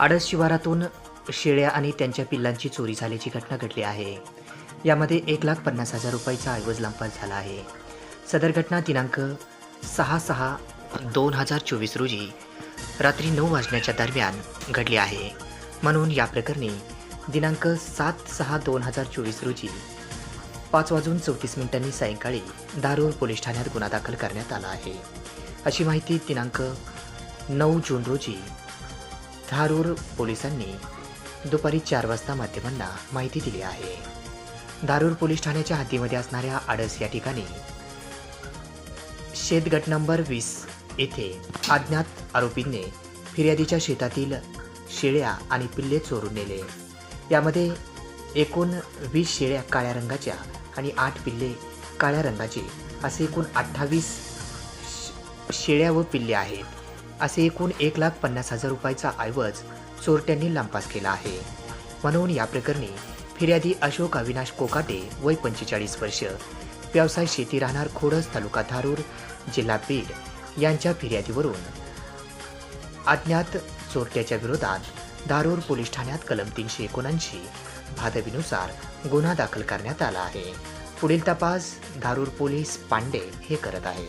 आडस शिवारातून शेळ्या आणि त्यांच्या पिल्लांची चोरी झाल्याची घटना घडली आहे. यामध्ये एक लाख पन्नास हजार रुपयाचा ऐवज लंपास झाला आहे. सदर घटना दिनांक सहा सहा दोन हजार चोवीस रोजी रात्री नऊ वाजण्याच्या दरम्यान घडली आहे. म्हणून या प्रकरणी दिनांक सात सहा दोन हजार चोवीस रोजी पाच वाजून चौतीस मिनिटांनी सायंकाळी दारूर पोलीस ठाण्यात गुन्हा दाखल करण्यात आला आहे. अशी माहिती दिनांक नऊ जून रोजी धारूर पोलिसांनी दुपारी चार वाजता माध्यमांना माहिती दिली आहे. धारूर पोलीस ठाण्याच्या हद्दीमध्ये असणाऱ्या आडस या ठिकाणी शेतगट नंबर वीस येथे अज्ञात आरोपींनी फिर्यादीच्या शेतातील शेळ्या आणि पिल्ले चोरून नेले. यामध्ये एकूण वीस शेळ्या काळ्या रंगाच्या आणि आठ पिल्ले काळ्या रंगाची असे एकूण अठ्ठावीस शेळ्या व पिल्ले आहेत. असे एकूण एक लाख पन्नास हजार रुपयाचा ऐवज चोरट्यांनी लंपास केला आहे. म्हणून या प्रकरणी फिर्यादी अशोक अविनाश कोकाटे वय पंचेचाळीस वर्ष व्यवसाय शेती राहणार खोडस तालुका धारूर जिल्हा बीड यांच्या फिर्यादीवरून अज्ञात चोरट्याच्या विरोधात धारूर पोलीस ठाण्यात कलम तीनशे एकोणऐंशी भादवीनुसार गुन्हा दाखल करण्यात आला आहे. पुढील तपास धारूर पोलीस पांडे हे करत आहेत.